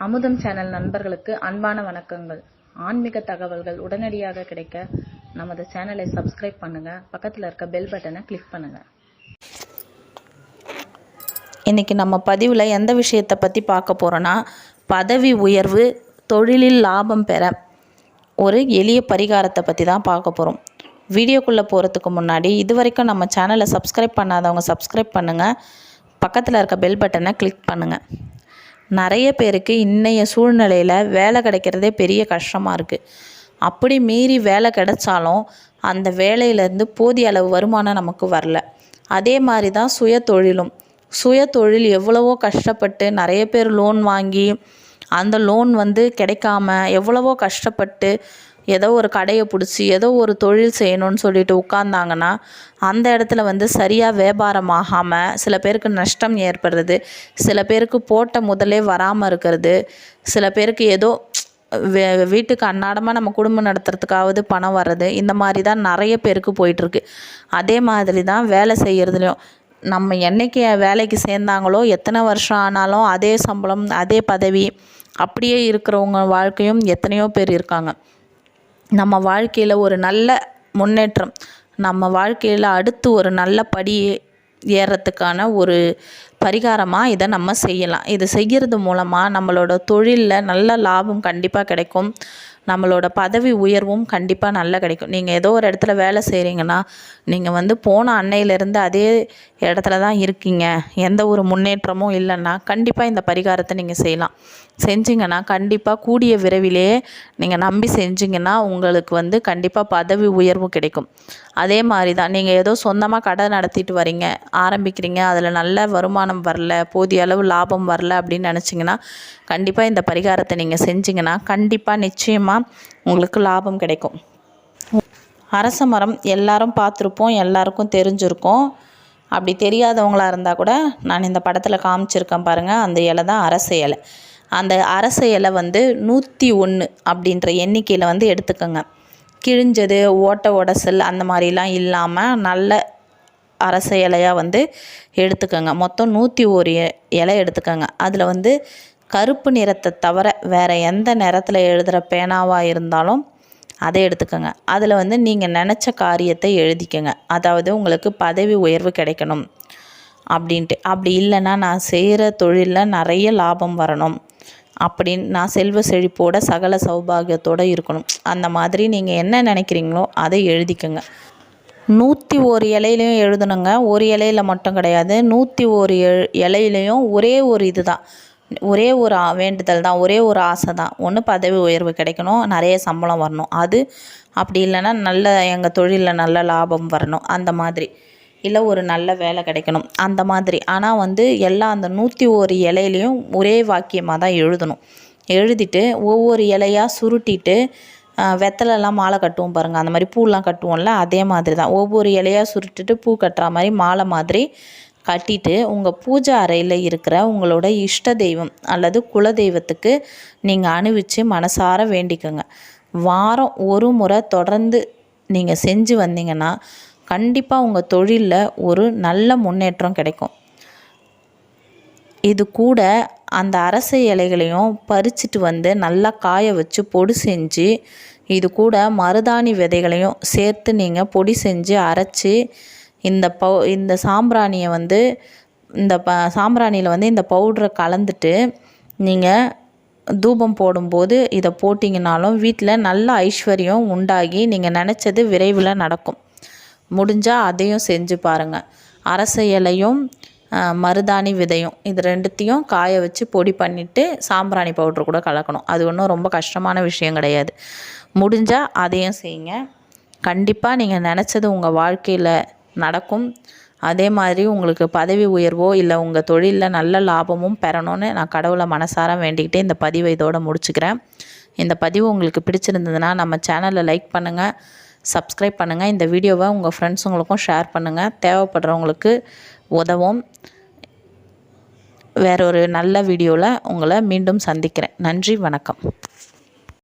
அமுதம் சேனல் நண்பர்களுக்கு அன்பான வணக்கங்கள். ஆன்மீக தகவல்கள் உடனடியாக கிடைக்க நமது சேனலை சப்ஸ்கிரைப் பண்ணுங்க. பக்கத்தில் இருக்க பெல் பட்டனை கிளிக் பண்ணுங்க. இன்றைக்கி நம்ம பதிவில் எந்த விஷயத்தை பற்றி பார்க்க போகிறோன்னா பதவி உயர்வு தொழிலில் லாபம் பெற ஒரு எளிய பரிகாரத்தை பற்றி தான் பார்க்க போகிறோம் வீடியோக்குள்ளே போகிறதுக்கு முன்னாடி இது வரைக்கும் நம்ம சேனலை சப்ஸ்கிரைப் பண்ணாதவங்க சப்ஸ்கிரைப் பண்ணுங்கள் பக்கத்தில் இருக்க பெல் பட்டனை கிளிக் பண்ணுங்கள் நிறைய பேருக்கு இன்றைய சூழ்நிலையில் வேலை கிடைக்கிறதே பெரிய கஷ்டமாக இருக்குது அப்படி மீறி வேலை கிடைச்சாலும் அந்த வேலையிலேருந்து போதிய அளவு வருமானம் நமக்கு வரல. அதே மாதிரி தான் சுய தொழிலும் சுய தொழில் எவ்வளவோ கஷ்டப்பட்டு நிறைய பேர் லோன் வாங்கி அந்த லோன் வந்து கிடைக்காம எவ்வளவோ கஷ்டப்பட்டு ஏதோ ஒரு கடையை பிடிச்சி ஏதோ ஒரு தொழில் செய்யணும்னு சொல்லிட்டு உட்கார்ந்தாங்கன்னா அந்த இடத்துல வந்து சரியாக வியாபாரம் ஆகாமல் சில பேருக்கு நஷ்டம் ஏற்படுறது சில பேருக்கு போட்ட முதலே வராமல் இருக்கிறது சில பேருக்கு ஏதோ வே வீட்டுக்கு அன்னாடமாக நம்ம குடும்பம் நடத்துறதுக்காவது பணம் வர்றது இந்த மாதிரி தான் நிறைய பேருக்கு போயிட்டுருக்கு. அதே மாதிரி தான் வேலை செய்கிறதுலையும் நம்ம என்னைக்கு வேலைக்கு சேர்ந்தாங்களோ எத்தனை வருஷம் ஆனாலும் அதே சம்பளம் அதே பதவி அப்படியே இருக்கிறவங்க வாழ்க்கையும் எத்தனையோ பேர் இருக்காங்க. நம்ம வாழ்க்கையில் ஒரு நல்ல முன்னேற்றம் நம்ம வாழ்க்கையில் அடுத்து ஒரு நல்ல படி ஏறத்துக்கான ஒரு பரிகாரமாக இதை நம்ம செய்யலாம். இது செய்கிறது மூலமாக நம்மளோட தொழிலில் நல்ல லாபம் கண்டிப்பாக கிடைக்கும். நம்மளோட பதவி உயர்வும் கண்டிப்பாக நல்லா கிடைக்கும். நீங்கள் ஏதோ ஒரு இடத்துல வேலை செய்கிறீங்கன்னா நீங்கள் வந்து போன அன்னையிலேருந்து அதே இடத்துல தான் இருக்கீங்க. எந்த ஒரு முன்னேற்றமும் இல்லைன்னா கண்டிப்பாக இந்த பரிகாரத்தை நீங்கள் செய்யலாம். செஞ்சிங்கன்னா கண்டிப்பாக கூடிய விரைவிலேயே நீங்கள் நம்பி செஞ்சிங்கன்னா உங்களுக்கு வந்து கண்டிப்பாக பதவி உயர்வு கிடைக்கும். அதே மாதிரி தான் நீங்கள் ஏதோ சொந்தமாக கடை நடத்திட்டு வரீங்க ஆரம்பிக்கிறீங்க அதில் நல்ல வருமானம் வரல போதிய அளவு லாபம் வரல அப்படின்னு நினச்சிங்கன்னா கண்டிப்பாக இந்த பரிகாரத்தை நீங்கள் செஞ்சிங்கன்னா கண்டிப்பாக நிச்சயமாக உங்களுக்கு லாபம் கிடைக்கும். அரச மரம் எல்லாரும் பார்த்துருப்போம் எல்லாருக்கும் தெரிஞ்சிருக்கும். அப்படி தெரியாதவங்களாக இருந்தால் கூட நான் இந்த படத்தில் காமிச்சிருக்கேன் பாருங்கள் அந்த இலை தான் அரச இலை. அந்த அரச இலை வந்து நூற்றி ஒன்று அப்படின்ற எண்ணிக்கையில் வந்து எடுத்துக்கோங்க. கிழிஞ்சது ஓட்ட உடசல் அந்த மாதிரிலாம் இல்லாமல் நல்ல அரச இலையாக வந்து எடுத்துக்கோங்க. மொத்தம் நூற்றி ஒரு இலை எடுத்துக்கோங்க. அதில் வந்து கருப்பு நிறத்தை தவிர வேறு எந்த நிறத்தில் எழுதுகிற பேனாவாக இருந்தாலும் அதை எடுத்துக்கோங்க. அதில் வந்து நீங்கள் நினச்ச காரியத்தை எழுதிக்கோங்க. அதாவது உங்களுக்கு பதவி உயர்வு கிடைக்கணும் அப்படின்ட்டு. அப்படி இல்லைன்னா நான் செய்கிற தொழிலில் நிறைய லாபம் வரணும் அப்படின்னு நான் செல்வ செழிப்போட சகல சௌபாகியத்தோடு இருக்கணும். அந்த மாதிரி நீங்கள் என்ன நினைக்கிறீங்களோ அதை எழுதிக்கோங்க. நூற்றி ஒரு இலையிலையும் எழுதணுங்க. ஒரு இலையில மட்டும் கிடையாது. நூற்றி ஒரு எ- இலையிலையும் ஒரே ஒரு இது தான் ஒரே ஒரு வேண்டுதல் தான் ஒரே ஒரு ஆசை தான். ஒன்று பதவி உயர்வு கிடைக்கணும் நிறைய சம்பளம் வரணும். அது அப்படி இல்லைன்னா நல்ல எங்கள் தொழிலில் நல்ல லாபம் வரணும். அந்த மாதிரி. இல்லை ஒரு நல்ல வேலை கிடைக்கணும். அந்த மாதிரி. ஆனால் வந்து எல்லா அந்த நூற்றி ஒரு இலையிலையும் ஒரே வாக்கியமாக தான் எழுதணும். எழுதிட்டு ஒவ்வொரு இலையாக சுருட்டிட்டு வெத்தலெல்லாம் வெத்தலைலாம் மாலை கட்டுவோம் பாருங்கள் அந்த மாதிரி பூலாம் கட்டுவோம்ல அதே மாதிரி தான். ஒவ்வொரு இலையாக சுருட்டுட்டு பூ கட்டுற மாதிரி மாலை மாதிரி கட்டிட்டு உங்கள் பூஜை அறையில் இருக்கிற உங்களோட இஷ்ட தெய்வம் அல்லது குல தெய்வத்துக்கு நீங்கள் அணிவிச்சு மனசார வேண்டிக்கோங்க. வாரம் ஒரு முறை தொடர்ந்து நீங்கள் செஞ்சு வந்தீங்கன்னா கண்டிப்பாக உங்கள் தொழிலில் ஒரு நல்ல முன்னேற்றம் கிடைக்கும். இது கூட அந்த அரச இலைகளையும் பறிச்சிட்டு வந்து நல்லா காய வச்சு பொடி செஞ்சு இது கூட மருதாணி விதைகளையும் சேர்த்து நீங்கள் பொடி செஞ்சு அரைச்சி இந்த பவு இந்த சாம்பிராணியை வந்து இந்த ப சாம்பிராணியில் வந்து இந்த பவுடரை கலந்துட்டு நீங்கள் தூபம் போடும்போது இதை போட்டிங்கனாலும் வீட்டில் நல்ல ஐஸ்வர்யம் உண்டாகி நீங்கள் நினச்சது விரைவில் நடக்கும். முடிஞ்சால் அதையும் செஞ்சு பாருங்கள் அரச இலையும் மருதாணி விதையும் இது ரெண்டுத்தையும் காய வச்சு பொடி பண்ணிவிட்டு சாம்பிராணி பவுட்ரு கூட கலக்கணும். அது ஒன்றும் ரொம்ப கஷ்டமான விஷயம் கிடையாது. முடிஞ்சால் அதையும் செய்யுங்க. கண்டிப்பாக நீங்கள் நினச்சது உங்கள் வாழ்க்கையில் நடக்கும். அதே மாதிரி உங்களுக்கு பதவி உயர்வோ இல்லை உங்கள் தொழிலில் நல்ல லாபமும் பெறணும்னு நான் கடவுளை மனசார வேண்டிக்கிட்டு இந்த பதிவை இதோட முடிச்சுக்கிறேன். இந்த பதிவு உங்களுக்கு பிடிச்சிருந்ததுன்னா நம்ம சேனலை லைக் பண்ணுங்கள் சப்ஸ்கிரைப் பண்ணுங்கள் இந்த வீடியோவை உங்கள் ஃப்ரெண்ட்ஸுங்களுக்கும் ஷேர் பண்ணுங்கள் தேவைப்படுறவங்களுக்கு உதவும். வேறொரு நல்ல வீடியோவில் உங்களை மீண்டும் சந்திக்கிறேன். நன்றி வணக்கம்.